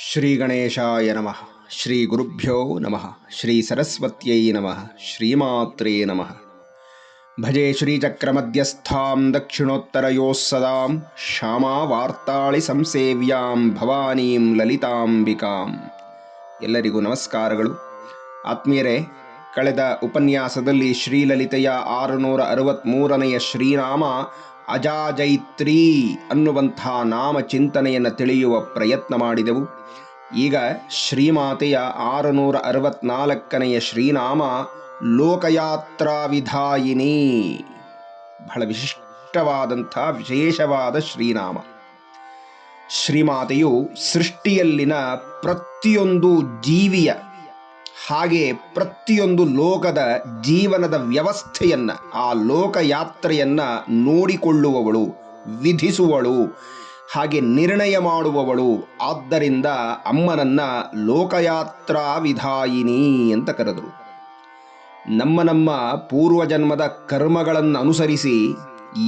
ಶ್ರೀ ಗಣೇಶಾಯ ನಮಃ ಶ್ರೀ ಗುರುಭ್ಯೋ ನಮಃ ಶ್ರೀ ಸರಸ್ವತ್ಯೈ ನಮಃ ಶ್ರೀಮಾತ್ರೇ ನಮಃ ಭಜೆ ಶ್ರೀಚಕ್ರಮಧ್ಯಸ್ಥಾಂ ದಕ್ಷಿಣೋತ್ತರಯೋಸ್ಸದಾಂ ಶ್ಯಾಮಾ ವಾರ್ತಾಳಿ ಸಂಸೇವ್ಯಾಂ ಭವಾನೀಂ ಲಲಿತಾಂಬಿಕಾಂ ಎಲ್ಲರಿಗೂ ನಮಸ್ಕಾರಗಳು. ಆತ್ಮೀಯರೇ, ಕಳೆದ ಉಪನ್ಯಾಸದಲ್ಲಿ ಶ್ರೀಲಲಿತೆಯ ಆರುನೂರ ಅರವತ್ತ್ಮೂರನೆಯ ಶ್ರೀನಾಮ ಅಜಾಜೈತ್ರಿ ಅನ್ನುವಂಥ ನಾಮ ಚಿಂತನೆಯನ್ನು ತಿಳಿಯುವ ಪ್ರಯತ್ನ ಮಾಡಿದೆವು. ಈಗ ಶ್ರೀಮಾತೆಯ ಆರುನೂರ ಅರವತ್ನಾಲ್ಕನೆಯ ಶ್ರೀನಾಮ ಲೋಕಯಾತ್ರಾ ವಿಧಾಯಿನಿ ಬಹಳ ವಿಶಿಷ್ಟವಾದಂಥ ವಿಶೇಷವಾದ ಶ್ರೀನಾಮ. ಶ್ರೀಮಾತೆಯು ಸೃಷ್ಟಿಯಲ್ಲಿನ ಪ್ರತಿಯೊಂದು ಜೀವಿಯ ಹಾಗೆ ಪ್ರತಿಯೊಂದು ಲೋಕದ ಜೀವನದ ವ್ಯವಸ್ಥೆಯನ್ನ, ಆ ಲೋಕಯಾತ್ರೆಯನ್ನು ನೋಡಿಕೊಳ್ಳುವವಳು, ವಿಧಿಸುವಳು, ಹಾಗೆ ನಿರ್ಣಯ ಮಾಡುವವಳು. ಆದ್ದರಿಂದ ಅಮ್ಮನನ್ನು ಲೋಕಯಾತ್ರಾ ವಿಧಾಯಿನಿ ಅಂತ ಕರೆದರು. ನಮ್ಮ ನಮ್ಮ ಪೂರ್ವಜನ್ಮದ ಕರ್ಮಗಳನ್ನು ಅನುಸರಿಸಿ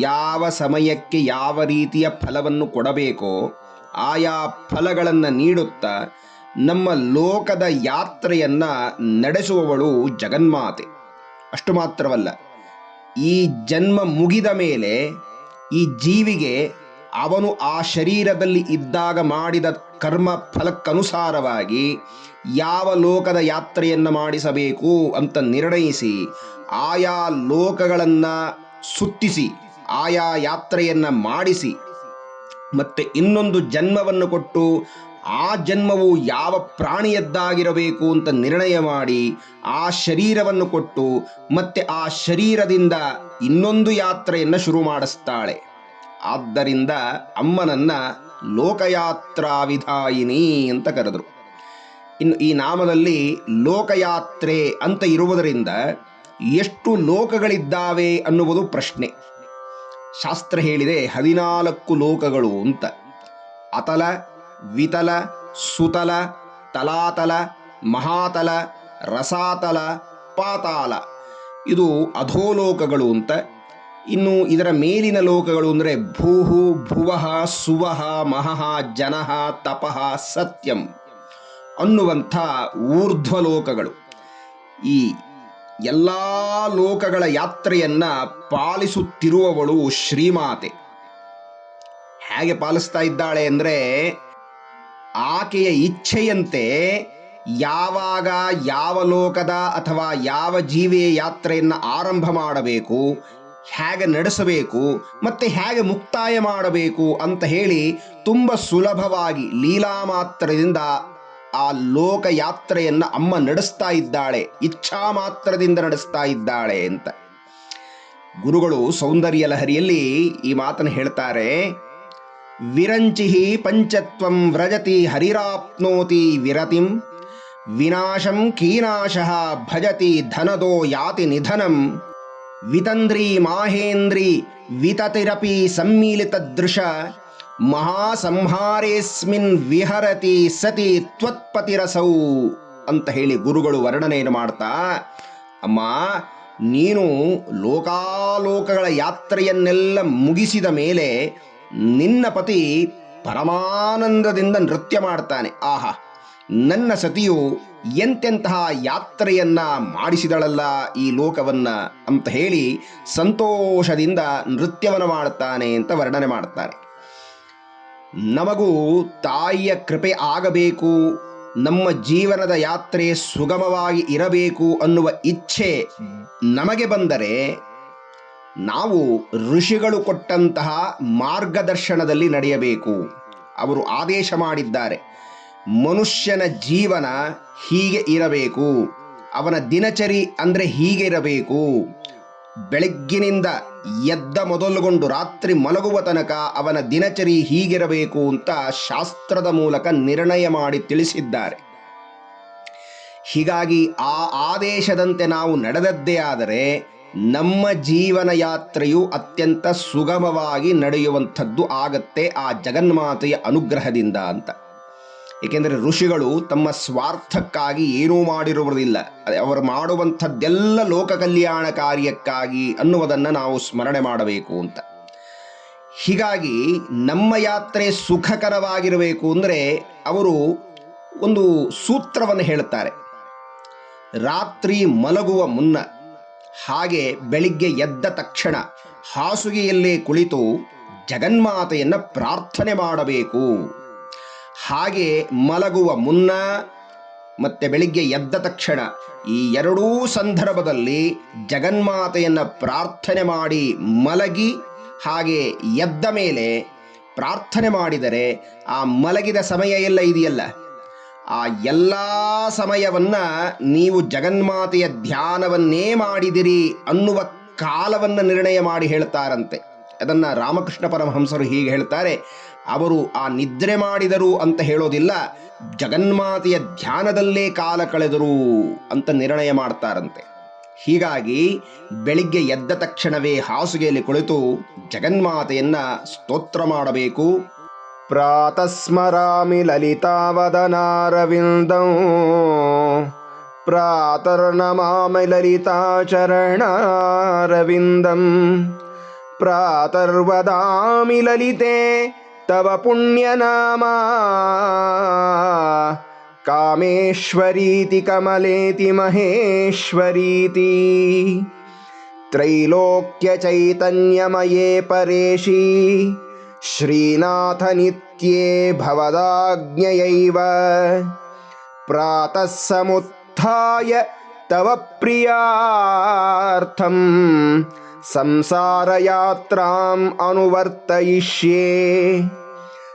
ಯಾವ ಸಮಯಕ್ಕೆ ಯಾವ ರೀತಿಯ ಫಲವನ್ನು ಕೊಡಬೇಕೋ, ಆಯಾ ಫಲಗಳನ್ನು ನೀಡುತ್ತಾ ನಮ್ಮ ಲೋಕದ ಯಾತ್ರೆಯನ್ನ ನಡೆಸುವವಳು ಜಗನ್ಮಾತೆ. ಅಷ್ಟು ಮಾತ್ರವಲ್ಲ, ಈ ಜನ್ಮ ಮುಗಿದ ಮೇಲೆ ಈ ಜೀವಿಗೆ ಅವನು ಆ ಶರೀರದಲ್ಲಿ ಇದ್ದಾಗ ಮಾಡಿದ ಕರ್ಮ ಫಲಕ್ಕನುಸಾರವಾಗಿ ಯಾವ ಲೋಕದ ಯಾತ್ರೆಯನ್ನು ಮಾಡಿಸಬೇಕು ಅಂತ ನಿರ್ಣಯಿಸಿ ಆಯಾ ಲೋಕಗಳನ್ನು ಸುತ್ತಿಸಿ, ಆಯಾ ಯಾತ್ರೆಯನ್ನು ಮಾಡಿಸಿ, ಮತ್ತೆ ಇನ್ನೊಂದು ಜನ್ಮವನ್ನು ಕೊಟ್ಟು ಆ ಜನ್ಮವು ಯಾವ ಪ್ರಾಣಿಯದ್ದಾಗಿರಬೇಕು ಅಂತ ನಿರ್ಣಯ ಮಾಡಿ ಆ ಶರೀರವನ್ನು ಕೊಟ್ಟು ಮತ್ತೆ ಆ ಶರೀರದಿಂದ ಇನ್ನೊಂದು ಯಾತ್ರೆಯನ್ನು ಶುರು ಮಾಡಿಸ್ತಾಳೆ. ಆದ್ದರಿಂದ ಅಮ್ಮನನ್ನ ಲೋಕಯಾತ್ರಾ ವಿಧಾಯಿನಿ ಅಂತ ಕರೆದರು. ಇನ್ನು ಈ ನಾಮದಲ್ಲಿ ಲೋಕಯಾತ್ರೆ ಅಂತ ಇರುವುದರಿಂದ ಎಷ್ಟು ಲೋಕಗಳಿದ್ದಾವೆ ಅನ್ನುವುದು ಪ್ರಶ್ನೆ. ಶಾಸ್ತ್ರ ಹೇಳಿದೆ ಹದಿನಾಲ್ಕು ಲೋಕಗಳು ಅಂತ. ಅತಲ ವಿತಲ, ಸುತಲ, ತಲಾತಲ, ಮಹಾತಲ, ರಸಾತಲ, ಪಾತಾಲ. ಇದು ಅಧೋಲೋಕಗಳು ಅಂತ. ಇನ್ನು ಇದರ ಮೇಲಿನ ಲೋಕಗಳು ಅಂದರೆ ಭೂಹು ಭುವಃ ಸುವಹ ಮಹಃ ಜನಃ ತಪಃ ಸತ್ಯಂ ಅನ್ನುವಂಥ ಊರ್ಧ್ವಲೋಕಗಳು. ಈ ಎಲ್ಲ ಲೋಕಗಳ ಯಾತ್ರೆಯನ್ನ ಪಾಲಿಸುತ್ತಿರುವವಳು ಶ್ರೀಮಾತೆ. ಹೇಗೆ ಪಾಲಿಸ್ತಾ ಇದ್ದಾಳೆ ಅಂದರೆ ಆಕೆಯ ಇಚ್ಛೆಯಂತೆ ಯಾವಾಗ ಯಾವ ಲೋಕದ ಅಥವಾ ಯಾವ ಜೀವಿಯ ಯಾತ್ರೆಯನ್ನು ಆರಂಭ ಮಾಡಬೇಕು, ಹೇಗೆ ನಡೆಸಬೇಕು, ಮತ್ತೆ ಹೇಗೆ ಮುಕ್ತಾಯ ಮಾಡಬೇಕು ಅಂತ ಹೇಳಿ ತುಂಬ ಸುಲಭವಾಗಿ ಲೀಲಾ ಮಾತ್ರದಿಂದ ಆ ಲೋಕ ಯಾತ್ರೆಯನ್ನು ಅಮ್ಮ ನಡೆಸ್ತಾ ಇದ್ದಾಳೆ, ಇಚ್ಛಾ ಮಾತ್ರದಿಂದ ನಡೆಸ್ತಾ ಇದ್ದಾಳೆ ಅಂತ. ಗುರುಗಳು ಸೌಂದರ್ಯ ಲಹರಿಯಲ್ಲಿ ಈ ಮಾತನ್ನು ಹೇಳ್ತಾರೆ ವಿರಂಚಿಹಿ ಪಂಚತ್ವಂ ವ್ರಜತಿ ಹರಿರಾಪ್ನೋತಿ ವಿರತಿಂ ವಿನಾಶಂ ಕೀನಾಶಃ ಭಜತಿ ಧನದೋ ಯಾತಿ ನಿಧನಂ ವಿತಂದ್ರಿ ಮಾಹೇಂದ್ರಿ ವಿತತಿರಪಿ ಸಮ್ಮಿಲಿತದೃಶ ಮಹಾಸಂಹಾರೇಸ್ಮಿನ್ ವಿಹರತಿ ಸತಿ ತ್ವತ್ಪತಿರಸೌ ಅಂತ ಹೇಳಿ ಗುರುಗಳು ವರ್ಣನೆಯನ್ನು ಮಾಡ್ತಾ, ಅಮ್ಮ, ನೀನು ಲೋಕಾಲೋಕಗಳ ಯಾತ್ರೆಯನ್ನೆಲ್ಲ ಮುಗಿಸಿದ ಮೇಲೆ ನಿನ್ನ ಪತಿ ಪರಮಾನಂದದಿಂದ ನೃತ್ಯ ಮಾಡ್ತಾನೆ. ಆಹಾ, ನನ್ನ ಸತಿಯು ಎಂತೆಂತಹ ಯಾತ್ರೆಯನ್ನ ಮಾಡಿಸಿದಳಲ್ಲ ಈ ಲೋಕವನ್ನ ಅಂತ ಹೇಳಿ ಸಂತೋಷದಿಂದ ನೃತ್ಯವನ್ನು ಮಾಡ್ತಾನೆ ಅಂತ ವರ್ಣನೆ ಮಾಡ್ತಾರೆ ನಮಗೂ ತಾಯಿಯ ಕೃಪೆ ಆಗಬೇಕು, ನಮ್ಮ ಜೀವನದ ಯಾತ್ರೆ ಸುಗಮವಾಗಿ ಇರಬೇಕು ಅನ್ನುವ ಇಚ್ಛೆ ನಮಗೆ ಬಂದರೆ ನಾವು ಋಷಿಗಳು ಕೊಟ್ಟಂತಹ ಮಾರ್ಗದರ್ಶನದಲ್ಲಿ ನಡೆಯಬೇಕು. ಅವರು ಆದೇಶ ಮಾಡಿದ್ದಾರೆ. ಮನುಷ್ಯನ ಜೀವನ ಹೀಗೆ ಇರಬೇಕು. ಅವನ ದಿನಚರಿ ಅಂದರೆ ಹೀಗೆ ಇರಬೇಕು. ಬೆಳಗ್ಗಿನಿಂದ ಎದ್ದ ಮೊದಲುಗೊಂಡು ರಾತ್ರಿ ಮಲಗುವ ತನಕ ಅವನ ದಿನಚರಿ ಹೀಗಿರಬೇಕು ಅಂತ ಶಾಸ್ತ್ರದ ಮೂಲಕ ನಿರ್ಣಯ ಮಾಡಿ ತಿಳಿಸಿದ್ದಾರೆ. ಹೀಗಾಗಿ ಆ ಆದೇಶದಂತೆ ನಾವು ನಡೆದದ್ದೇ ಆದರೆ ನಮ್ಮ ಜೀವನ ಯಾತ್ರೆಯು ಅತ್ಯಂತ ಸುಗಮವಾಗಿ ನಡೆಯುವಂಥದ್ದು ಆಗತ್ತೆ ಆ ಜಗನ್ಮಾತೆಯ ಅನುಗ್ರಹದಿಂದ ಅಂತ. ಏಕೆಂದರೆ ಋಷಿಗಳು ತಮ್ಮ ಸ್ವಾರ್ಥಕ್ಕಾಗಿ ಏನೂ ಮಾಡಿರುವುದಿಲ್ಲ. ಅವರು ಮಾಡುವಂಥದ್ದೆಲ್ಲ ಲೋಕ ಕಲ್ಯಾಣ ಕಾರ್ಯಕ್ಕಾಗಿ ಅನ್ನುವುದನ್ನು ನಾವು ಸ್ಮರಣೆ ಮಾಡಬೇಕು ಅಂತ. ಹೀಗಾಗಿ ನಮ್ಮ ಯಾತ್ರೆ ಸುಖಕರವಾಗಿರಬೇಕು ಅಂದರೆ ಅವರು ಒಂದು ಸೂತ್ರವನ್ನು ಹೇಳುತ್ತಾರೆ ರಾತ್ರಿ ಮಲಗುವ ಮುನ್ನ ಹಾಗೆ ಬೆಳಿಗ್ಗೆ ಎದ್ದ ತಕ್ಷಣ ಹಾಸುಗೆಯಲ್ಲೇ ಕುಳಿತು ಜಗನ್ಮಾತೆಯನ್ನು ಪ್ರಾರ್ಥನೆ ಮಾಡಬೇಕು. ಹಾಗೆ ಮಲಗುವ ಮುನ್ನ ಮತ್ತೆ ಬೆಳಿಗ್ಗೆ ಎದ್ದ ತಕ್ಷಣ ಈ ಎರಡೂ ಸಂದರ್ಭದಲ್ಲಿ ಜಗನ್ಮಾತೆಯನ್ನು ಪ್ರಾರ್ಥನೆ ಮಾಡಿ ಮಲಗಿ ಹಾಗೆ ಎದ್ದ ಮೇಲೆ ಪ್ರಾರ್ಥನೆ ಮಾಡಿದರೆ ಆ ಮಲಗಿದ ಸಮಯ ಎಲ್ಲ ಇದೆಯಲ್ಲ? ಆ ಎಲ್ಲ ಸಮಯವನ್ನ ನೀವು ಜಗನ್ಮಾತೆಯ ಧ್ಯಾನವನ್ನೇ ಮಾಡಿದಿರಿ ಅನ್ನುವ ಕಾಲವನ್ನು ನಿರ್ಣಯ ಮಾಡಿ ಹೇಳ್ತಾರಂತೆ. ಅದನ್ನ ರಾಮಕೃಷ್ಣ ಪರಮಹಂಸರು ಹೀಗೆ ಹೇಳ್ತಾರೆ, ಅವರು ಆ ನಿದ್ರೆ ಮಾಡಿದರು ಅಂತ ಹೇಳೋದಿಲ್ಲ, ಜಗನ್ಮಾತೆಯ ಧ್ಯಾನದಲ್ಲೇ ಕಾಲ ಕಳೆದರು ಅಂತ ನಿರ್ಣಯ ಮಾಡ್ತಾರಂತೆ. ಹೀಗಾಗಿ ಬೆಳಿಗ್ಗೆ ಎದ್ದ ತಕ್ಷಣವೇ ಹಾಸುಗೆಯಲ್ಲಿ ಕುಳಿತು ಜಗನ್ಮಾತೆಯನ್ನ ಸ್ತೋತ್ರ ಮಾಡಬೇಕು प्रातः स्मरामि लितावदनारविन्दं प्रातर्नमामि ललिताचरणं प्रातर्वदामि ललिते तव पुण्यनामा। कामेश्वरीति कमलेति महेश्वरीति। त्रैलोक्यचैतन्यमये परेशी श्रीनाथनित्ये भवदाज्ञयैव। प्रातः समुत्थाय तव प्रियार्थं संसारयात्राम् अनुवर्तयिष्ये।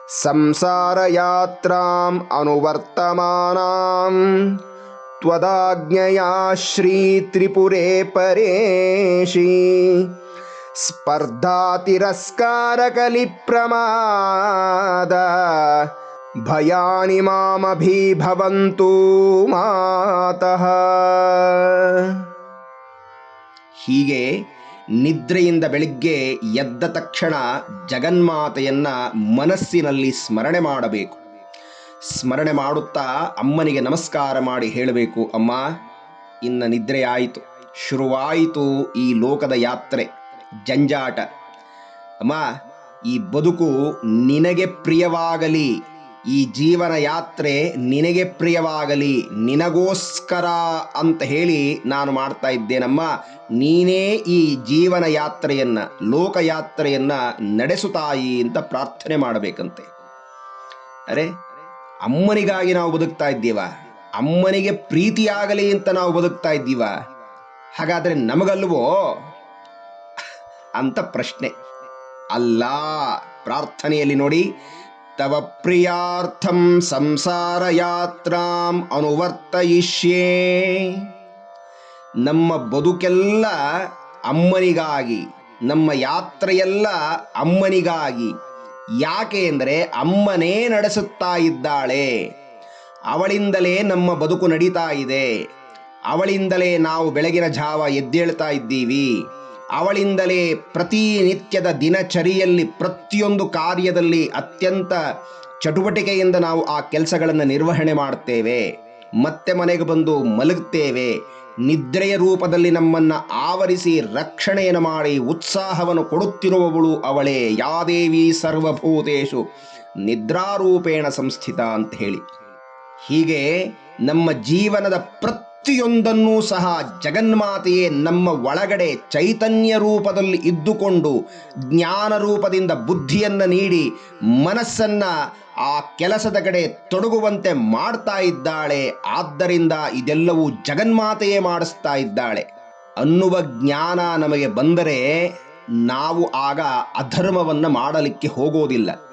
संसारयात्राम् अनुवर्तमानाम् त्वदाज्ञया श्रीत्रिपुरे परेशि ಸ್ಪರ್ಧಾತಿರಸ್ಕಾರ ಕಲಿ ಪ್ರಮಾದ ಭಯಾನಿ ಮಾಮಭೀಭವಂತು ಮಾತಃ. ಹೀಗೆ ನಿದ್ರೆಯಿಂದ ಬೆಳಿಗ್ಗೆ ಎದ್ದ ತಕ್ಷಣ ಜಗನ್ಮಾತೆಯನ್ನ ಮನಸ್ಸಿನಲ್ಲಿ ಸ್ಮರಣೆ ಮಾಡಬೇಕು. ಸ್ಮರಣೆ ಮಾಡುತ್ತಾ ಅಮ್ಮನಿಗೆ ನಮಸ್ಕಾರ ಮಾಡಿ ಹೇಳಬೇಕು, ಅಮ್ಮ, ಇನ್ನ ನಿದ್ರೆಯಾಯಿತು. ಶುರುವಾಯಿತು ಈ ಲೋಕದ ಯಾತ್ರೆ. ಜಂಜಾಟ. ಅಮ್ಮ, ಈ ಬದುಕು ನಿನಗೆ ಪ್ರಿಯವಾಗಲಿ, ಈ ಜೀವನ ಯಾತ್ರೆ ನಿನಗೆ ಪ್ರಿಯವಾಗಲಿ, ನಿನಗೋಸ್ಕರ ಅಂತ ಹೇಳಿ ನಾನು ಮಾಡ್ತಾ ಇದ್ದೇನಮ್ಮ. ನೀನೇ ಈ ಜೀವನ ಯಾತ್ರೆಯನ್ನ ಲೋಕಯಾತ್ರೆಯನ್ನು ನಡೆಸುತ್ತಾಯಿ ಅಂತ ಪ್ರಾರ್ಥನೆ ಮಾಡಬೇಕಂತೆ. ಅರೆ, ಅಮ್ಮನಿಗಾಗಿ ನಾವು ಬದುಕ್ತಾ ಇದ್ದೀವ, ಅಮ್ಮನಿಗೆ ಪ್ರೀತಿಯಾಗಲಿ ಅಂತ ನಾವು ಬದುಕ್ತಾ ಇದ್ದೀವ, ಹಾಗಾದ್ರೆ ನಮಗಲ್ವೋ ಅಂತ ಪ್ರಶ್ನೆ. ಅಲ್ಲ, ಪ್ರಾರ್ಥನೆಯಲ್ಲಿ ನೋಡಿ. ತವ ಪ್ರಿಯಾರ್ಥಂ ಸಂಸಾರ ಯಾತ್ರಾಂ ಅನುವರ್ತಯಿಷ್ಯೇ. ನಮ್ಮ ಬದುಕೆಲ್ಲ ಅಮ್ಮನಿಗಾಗಿ, ನಮ್ಮ ಯಾತ್ರೆಯೆಲ್ಲ ಅಮ್ಮನಿಗಾಗಿ. ಯಾಕೆ ಅಂದರೆ ಅಮ್ಮನೇ ನಡೆಸುತ್ತಾ ಇದ್ದಾಳೆ. ಅವಳಿಂದಲೇ ನಮ್ಮ ಬದುಕು ನಡೀತಾ ಇದೆ. ಅವಳಿಂದಲೇ ನಾವು ಬೆಳಗಿನ ಜಾವ ಎದ್ದೇಳ್ತಾ ಇದ್ದೀವಿ. ಅವಳಿಂದಲೇ ಪ್ರತಿನಿತ್ಯದ ದಿನಚರಿಯಲ್ಲಿ ಪ್ರತಿಯೊಂದು ಕಾರ್ಯದಲ್ಲಿ ಅತ್ಯಂತ ಚಟುವಟಿಕೆಯಿಂದ ನಾವು ಆ ಕೆಲಸಗಳನ್ನು ನಿರ್ವಹಣೆ ಮಾಡುತ್ತೇವೆ. ಮತ್ತೆ ಮನೆಗೆ ಬಂದು ಮಲಗುತ್ತೇವೆ. ನಿದ್ರೆಯ ರೂಪದಲ್ಲಿ ನಮ್ಮನ್ನ ಆವರಿಸಿ ರಕ್ಷಣೆಯನ್ನು ಮಾಡಿ ಉತ್ಸಾಹವನ್ನು ಕೊಡುತ್ತಿರುವವಳು ಅವಳೇ. ಯಾದೇವಿ ಸರ್ವಭೂತೇಶು ನಿದ್ರಾರೂಪೇಣ ಸಂಸ್ಥಿತ ಅಂತ ಹೇಳಿ. ಹೀಗೆ ನಮ್ಮ ಜೀವನದ ಪ್ರತಿಯೊಂದನ್ನೂ ಸಹ ಜಗನ್ಮಾತೆಯೇ ನಮ್ಮ ಒಳಗಡೆ ಚೈತನ್ಯ ರೂಪದಲ್ಲಿ ಇದ್ದುಕೊಂಡು ಜ್ಞಾನ ರೂಪದಿಂದ ಬುದ್ಧಿಯನ್ನು ನೀಡಿ ಮನಸ್ಸನ್ನು ಆ ಕೆಲಸದ ಕಡೆ ತೊಡಗುವಂತೆ ಮಾಡ್ತಾ ಇದ್ದಾಳೆ. ಆದ್ದರಿಂದ ಇದೆಲ್ಲವೂ ಜಗನ್ಮಾತೆಯೇ ಮಾಡಿಸ್ತಾ ಇದ್ದಾಳೆ. ಅನ್ನುವ ಜ್ಞಾನ ನಮಗೆ ಬಂದರೆ ನಾವು ಆಗ ಅಧರ್ಮವನ್ನು ಮಾಡಲಿಕ್ಕೆ ಹೋಗೋದಿಲ್ಲ.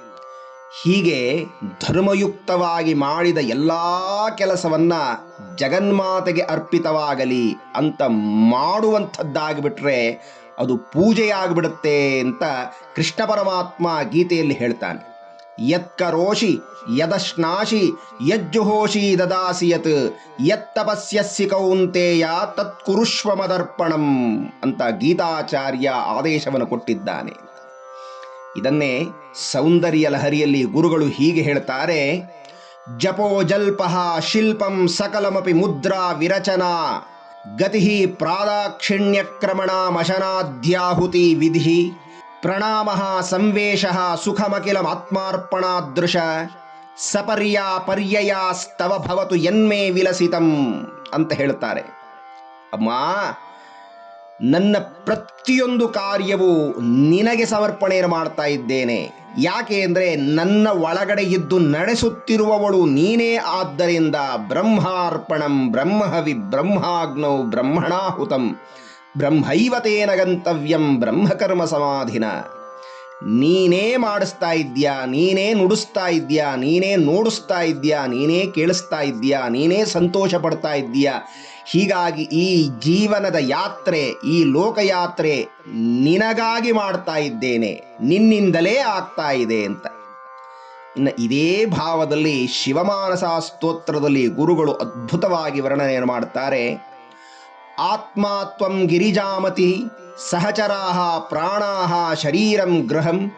ಹೀಗೆ ಧರ್ಮಯುಕ್ತವಾಗಿ ಮಾಡಿದ ಎಲ್ಲ ಕೆಲಸವನ್ನ ಜಗನ್ಮಾತೆಗೆ ಅರ್ಪಿತವಾಗಲಿ ಅಂತ ಮಾಡುವಂಥದ್ದಾಗಿಬಿಟ್ರೆ ಅದು ಪೂಜೆಯಾಗಿಬಿಡುತ್ತೆ ಅಂತ ಕೃಷ್ಣ ಪರಮಾತ್ಮ ಗೀತೆಯಲ್ಲಿ ಹೇಳ್ತಾನೆ. ಯತ್ಕರೋಷಿ ಯದಶ್ನಾಶಿ ಯಜ್ಜುಹೋಷಿ ದದಾಸಿಯತ್ ಯತ್ತಪಸ್ಯಸ್ಸಿ ಕೌಂತೆಯ ತತ್ಕುರುಷ್ವಮದರ್ಪಣಂ ಅಂತ ಗೀತಾಚಾರ್ಯ ಆದೇಶವನ್ನು ಕೊಟ್ಟಿದ್ದಾನೆ. ಇದನ್ನೇ ಸೌಂದರ್ಯ ಲಹರಿಯಲ್ಲಿ ಗುರುಗಳು ಹೀಗೆ ಹೇಳ್ತಾರೆ ಜಪೋ ಜಲ್ಪಃ ಶಿಲ್ಪಂ ಸಕಲಮಪಿ ಮುದ್ರಾ ವಿರಚನಾ ಗತಿ ಪ್ರಾದಾಕ್ಷಿಣ್ಯಕ್ರಮಣಮಶನಾದ್ಯಾಹುತಿ ವಿಧಿ ಪ್ರಣಾಮ ಸಂವೇಶ ಸುಖಮಖಿಲಮಾತ್ಮಾರ್ಪಣಾದೃಶ ಸಪರ್ಯ ಸ್ತವ ಭವತು ಎನ್ಮೇ ವಿಲಸಿತಂ ಅಂತ ಹೇಳ್ತಾರೆ ಅಮ್ಮ ನನ್ನ ಪ್ರತಿಯೊಂದು ಕಾರ್ಯವು ನಿನಗೆ ಸಮರ್ಪಣೆ ಮಾಡ್ತಾ ಇದ್ದೇನೆ. ಯಾಕೆ ಅಂದರೆ ನನ್ನ ಒಳಗಡೆ ಇದ್ದು ನಡೆಸುತ್ತಿರುವವಳು ನೀನೇ ಆದ್ದರಿಂದ ಬ್ರಹ್ಮಾರ್ಪಣಂ ಬ್ರಹ್ಮವಿ ಬ್ರಹ್ಮಾಗ್ನೌ ಬ್ರಹ್ಮಣಾಹುತಂ ಬ್ರಹ್ಮೈವತೇನ ಗಂತವ್ಯಂ ಬ್ರಹ್ಮಕರ್ಮ ಸಮಾಧಿನ. ನೀನೇ ಮಾಡಿಸ್ತಾ ಇದ್ಯಾ ನೀನೇ ನುಡಿಸ್ತಾ ಇದ್ಯಾ ನೀನೇ ನೋಡಿಸ್ತಾ ಇದ್ಯಾ ನೀನೇ ಕೇಳಿಸ್ತಾ ಇದ್ಯಾ ನೀನೇ ಸಂತೋಷ ಪಡ್ತಾ ಇದ್ಯಾ ಹೀಗಾಗಿ ಈ ಜೀವನದ ಯಾತ್ರೆ, ಈ ಲೋಕಯಾತ್ರೆ ನಿನಗಾಗಿ ಮಾಡ್ತಾ ಇದ್ದೇನೆ, ನಿನ್ನಿಂದಲೇ ಆಗ್ತಾ ಇದೆ ಅಂತ. ಇನ್ನು ಇದೇ ಭಾವದಲ್ಲಿ ಶಿವಮಾನಸ ಸ್ತೋತ್ರದಲ್ಲಿ ಗುರುಗಳು ಅದ್ಭುತವಾಗಿ ವರ್ಣನೆಯನ್ನು ಮಾಡ್ತಾರೆ. ಆತ್ಮಾತ್ವಂ ಗಿರಿಜಾಮತಿ ಸಹಚರಾಹ ಪ್ರಾಣಾಹ ಶರೀರಂ ಗೃಹಂ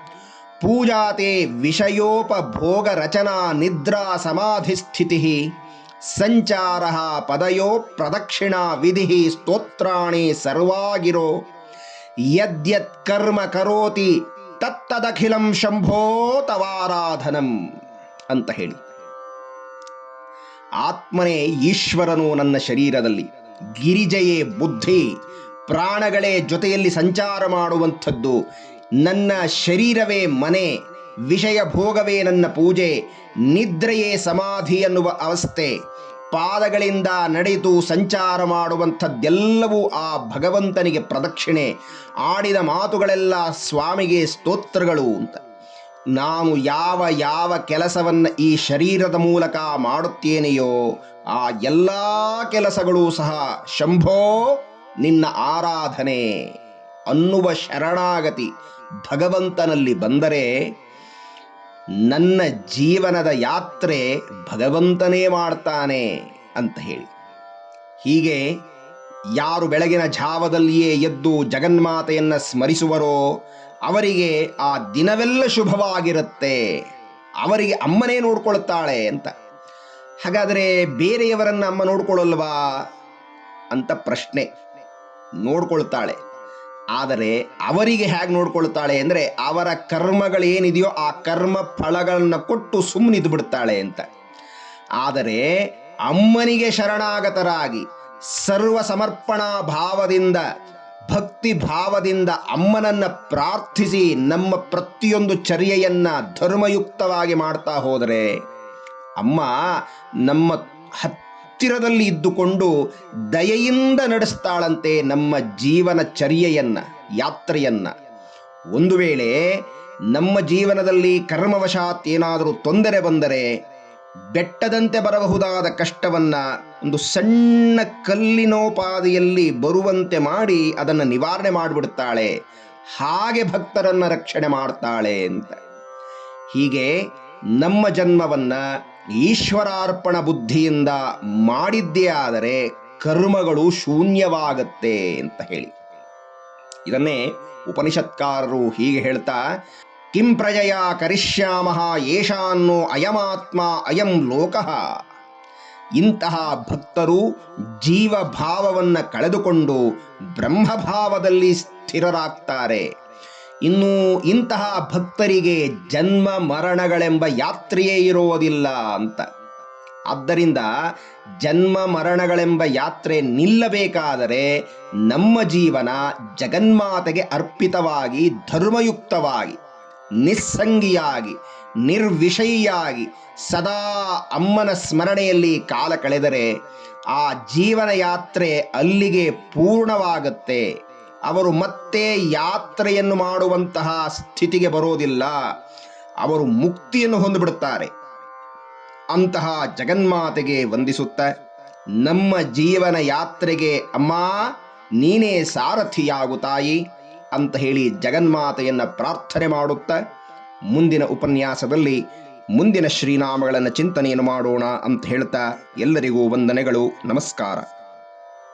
ಪೂಜಾತೆ ವಿಷಯೋಪಭೋಗ ರಚನಾ ನಿದ್ರಾ ಸಮಾಧಿಸ್ಥಿತಿ. ಸಂಚಾರ ಪದಯೋ ಪ್ರದಕ್ಷಿಣಾ ವಿಧಿ ಸ್ತೋತ್ರಾಣಿ ಸರ್ವಾಗಿರೋ. ಯದ್ಯತ್ ಕರ್ಮ ಕರೋತಿ ತತ್ತದಖಿಲಂ ಶಂಭೋ ತವಾರಾಧನಂ ಅಂತ ಹೇಳಿ. ಆತ್ಮನೇ ಈಶ್ವರನು ನನ್ನ ಶರೀರದಲ್ಲಿ. ಗಿರಿಜಯೇ ಬುದ್ಧಿ. ಪ್ರಾಣಗಳೇ ಜೊತೆಯಲ್ಲಿ ಸಂಚಾರ ಮಾಡುವಂಥದ್ದು. ನನ್ನ ಶರೀರವೇ ಮನೆ. ವಿಷಯ ಭೋಗವೇ ನನ್ನ ಪೂಜೆ. ನಿದ್ರೆಯೇ ಸಮಾಧಿ ಅನ್ನುವ ಅವಸ್ಥೆ. ಪಾದಗಳಿಂದ ನಡೆದು ಸಂಚಾರ ಮಾಡುವಂಥದ್ದೆಲ್ಲವೂ ಆ ಭಗವಂತನಿಗೆ ಪ್ರದಕ್ಷಿಣೆ. ಆಡಿದ ಮಾತುಗಳೆಲ್ಲ ಸ್ವಾಮಿಗೆ ಸ್ತೋತ್ರಗಳು ಅಂತ. ನಾನು ಯಾವ ಯಾವ ಕೆಲಸವನ್ನು ಈ ಶರೀರದ ಮೂಲಕ ಮಾಡುತ್ತೇನೆಯೋ ಆ ಎಲ್ಲ ಕೆಲಸಗಳು ಸಹ, ಶಂಭೋ, ನಿನ್ನ ಆರಾಧನೆ ಅನ್ನುವ ಶರಣಾಗತಿ ಭಗವಂತನಲ್ಲಿ ಬಂದರೆ ನನ್ನ ಜೀವನದ ಯಾತ್ರೆ ಭಗವಂತನೇ ಮಾಡ್ತಾನೆ ಅಂತ ಹೇಳಿ. ಹೀಗೆ ಯಾರು ಬೆಳಗಿನ ಜಾವದಲ್ಲಿಯೇ ಎದ್ದು ಜಗನ್ಮಾತೆಯನ್ನು ಸ್ಮರಿಸುವರೋ ಅವರಿಗೆ ಆ ದಿನವೆಲ್ಲ ಶುಭವಾಗಿರುತ್ತೆ. ಅವರಿಗೆ ಅಮ್ಮನೇ ನೋಡ್ಕೊಳ್ತಾಳೆ ಅಂತ. ಹಾಗಾದರೆ ಬೇರೆಯವರನ್ನು ಅಮ್ಮ ನೋಡ್ಕೊಳ್ಳಲ್ವಾ ಅಂತ ಪ್ರಶ್ನೆ. ನೋಡ್ಕೊಳ್ತಾಳೆ. ಆದರೆ ಅವರಿಗೆ ಹೇಗೆ ನೋಡ್ಕೊಳ್ತಾಳೆ ಅಂದರೆ ಅವರ ಕರ್ಮಗಳೇನಿದೆಯೋ ಆ ಕರ್ಮ ಫಲಗಳನ್ನು ಕೊಟ್ಟು ಸುಮ್ಮನಿದ್ದು ಬಿಡ್ತಾಳೆ ಅಂತ. ಆದರೆ ಅಮ್ಮನಿಗೆ ಶರಣಾಗತರಾಗಿ ಸರ್ವ ಸಮರ್ಪಣಾ ಭಾವದಿಂದ, ಭಕ್ತಿ ಭಾವದಿಂದ ಅಮ್ಮನನ್ನ ಪ್ರಾರ್ಥಿಸಿ ನಮ್ಮ ಪ್ರತಿಯೊಂದು ಚರ್ಯೆಯನ್ನು ಧರ್ಮಯುಕ್ತವಾಗಿ ಮಾಡ್ತಾ ಹೋದರೆ ಅಮ್ಮ ನಮ್ಮ ಹತ್ತಿರದಲ್ಲಿ ಇದ್ದುಕೊಂಡು ದಯೆಯಿಂದ ನಡೆಸ್ತಾಳಂತೆ ನಮ್ಮ ಜೀವನ ಚರ್ಯೆಯನ್ನ, ಯಾತ್ರೆಯನ್ನ. ಒಂದು ವೇಳೆ ನಮ್ಮ ಜೀವನದಲ್ಲಿ ಕರ್ಮವಶಾತ್ ಏನಾದರೂ ತೊಂದರೆ ಬಂದರೆ, ಬೆಟ್ಟದಂತೆ ಬರಬಹುದಾದ ಕಷ್ಟವನ್ನ ಒಂದು ಸಣ್ಣ ಕಲ್ಲಿನೋಪಾದಿಯಲ್ಲಿ ಬರುವಂತೆ ಮಾಡಿ ಅದನ್ನು ನಿವಾರಣೆ ಮಾಡಿಬಿಡ್ತಾಳೆ. ಹಾಗೆ ಭಕ್ತರನ್ನ ರಕ್ಷಣೆ ಮಾಡ್ತಾಳೆ ಅಂತ. ಹೀಗೆ ನಮ್ಮ ಜನ್ಮವನ್ನ ಈಶ್ವರಾರ್ಪಣ ಬುದ್ಧಿಯಿಂದ ಮಾಡಿದ್ದೇ ಆದರೆ ಕರ್ಮಗಳು ಶೂನ್ಯವಾಗತ್ತೆ ಅಂತ ಹೇಳಿ. ಇದನ್ನೇ ಉಪನಿಷತ್ಕಾರರು ಹೀಗೆ ಹೇಳ್ತಾ, ಕಿಂ ಪ್ರಜಯ ಕರಿಷ್ಯಾಮಃ ಏಷಾನ್ನು ಅಯಮಾತ್ಮ ಅಯಂ ಲೋಕಃ. ಇಂತಹ ಭಕ್ತರು ಜೀವಭಾವವನ್ನು ಕಳೆದುಕೊಂಡು ಬ್ರಹ್ಮಭಾವದಲ್ಲಿ ಸ್ಥಿರರಾಗ್ತಾರೆ. ಇನ್ನು ಇಂತಹ ಭಕ್ತರಿಗೆ ಜನ್ಮ ಮರಣಗಳೆಂಬ ಯಾತ್ರೆಯೇ ಇರುವುದಿಲ್ಲ ಅಂತ. ಆದ್ದರಿಂದ ಜನ್ಮ ಮರಣಗಳೆಂಬ ಯಾತ್ರೆ ನಿಲ್ಲಬೇಕಾದರೆ ನಮ್ಮ ಜೀವನ ಜಗನ್ಮಾತೆಗೆ ಅರ್ಪಿತವಾಗಿ, ಧರ್ಮಯುಕ್ತವಾಗಿ, ನಿಸ್ಸಂಗಿಯಾಗಿ, ನಿರ್ವಿಷಯಿಯಾಗಿ ಸದಾ ಅಮ್ಮನ ಸ್ಮರಣೆಯಲ್ಲಿ ಕಾಲ ಕಳೆದರೆ ಆ ಜೀವನ ಯಾತ್ರೆ ಅಲ್ಲಿಗೆ ಪೂರ್ಣವಾಗುತ್ತೆ. ಅವರು ಮತ್ತೆ ಯಾತ್ರೆಯನ್ನು ಮಾಡುವಂತಹ ಸ್ಥಿತಿಗೆ ಬರೋದಿಲ್ಲ. ಅವರು ಮುಕ್ತಿಯನ್ನು ಹೊಂದಿಬಿಡುತ್ತಾರೆ. ಅಂತಹ ಜಗನ್ಮಾತೆಗೆ ವಂದಿಸುತ್ತ, ನಮ್ಮ ಜೀವನ ಯಾತ್ರೆಗೆ, ಅಮ್ಮ, ನೀನೇ ಸಾರಥಿಯಾಗು ತಾಯಿ ಅಂತ ಹೇಳಿ ಜಗನ್ಮಾತೆಯನ್ನ ಪ್ರಾರ್ಥನೆ ಮಾಡುತ್ತ, ಮುಂದಿನ ಉಪನ್ಯಾಸದಲ್ಲಿ ಮುಂದಿನ ಶ್ರೀನಾಮಗಳನ್ನು ಚಿಂತನೆಯನ್ನು ಮಾಡೋಣ ಅಂತ ಹೇಳ್ತಾ, ಎಲ್ಲರಿಗೂ ವಂದನೆಗಳು, ನಮಸ್ಕಾರ.